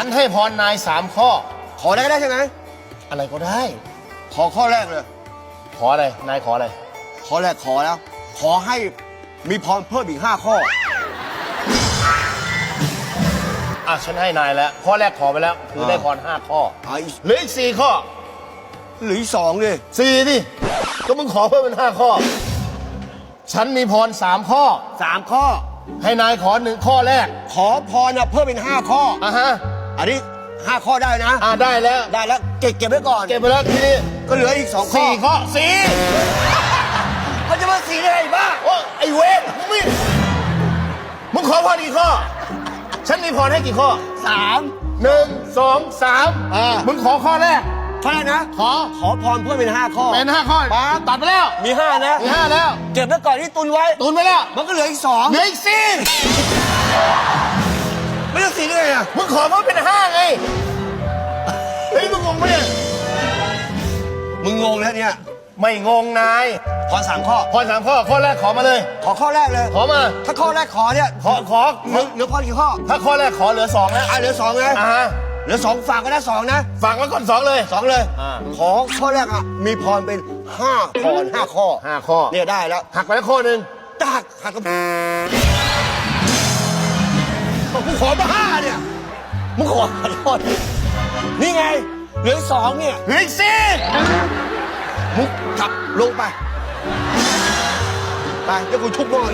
ฉันให้พรนายสามข้อ ขอได้ก็ได้ใช่ไหมอะไรก็ได้ ขอข้อแรกเลย ขออะไร นายขออะไร ข้อแรกขอแล้ว ขอให้มีพรเพิ่มอีกห้าข้อ อะฉันให้นายแล้ว ข้อแรกขอไปแล้ว คืออ่าได้พรห้าข้อเอาอีก เหลืออีกสี่ข้อหรืออีกสองดิสี่ดิก็มึงขอเพิ่มเป็นห้าข้อ ฉันมีพรสามข้อ สามข้อ ให้นายขอหนึ่งข้อแรก ขอพรนะเพิ่มเป็นห้าข้อ อะฮะ อันนี้ห้าข้อได้นะ อะได้แล้ว ได้แล้วเก็บเก็บไว้ก่อน เก็บไปแล้วทีนี้ก็เหลืออีกสองข้อสี่ข้อสี่เขาจะมาสี่ได้ไงบ้าโอ้ไอ้เวนมึงไม่มึงขอพรกี่ข้อ ฉันมีพรให้กี่ข้อสามหนึ่งสองสามอ่ามึมึงขอข้อแรก ข้อแรกนะ ขอ ขอพรเพิ่มเป็นห้าข้อ เป็นห้าข้อปั๊บ ตัดไปแล้ว มีห้านะ มีห้าแล้ว เก็บไว้ก่อนที่ตุนไว้ตุนไปแล้ว มันก็เหลืออีกสอง เหลืออีกสี่ มึงขอเพิ่มเป็นห้าไง เฮ้ยมึงงงไหมเนี่ยมึงงงแล้วเนี่ย ไม่งงนายพรสามข้อพรสามข้อข้อแรกขอมาเลย ขอข้อแรกเลย ขอมา ถ้าข้อแรกขอเนี่ยขอขอเหลือเหลือพรกี่ข้อถ้าข้อแรกขอเหลือสองแล้วอะเหลือสองไงอ่าฮะเหลือสองฝากก็ได้สองนะฝากไว้ก่อนสองเลย สองเลย อ่า ขอข้อแรกอะ มีพรเป็นห้าพรห้าข้อห้าข้อเนี่ยได้แล้วหักไปแล้วข้อหนึ่งจะหักหักกับ มึงขอขอโทษนี่ไง เหลืออกสองเนี่ยเหลืออีกสี่มุกกลับลงไป ไปเดี๋ยวกูชุบหม้อ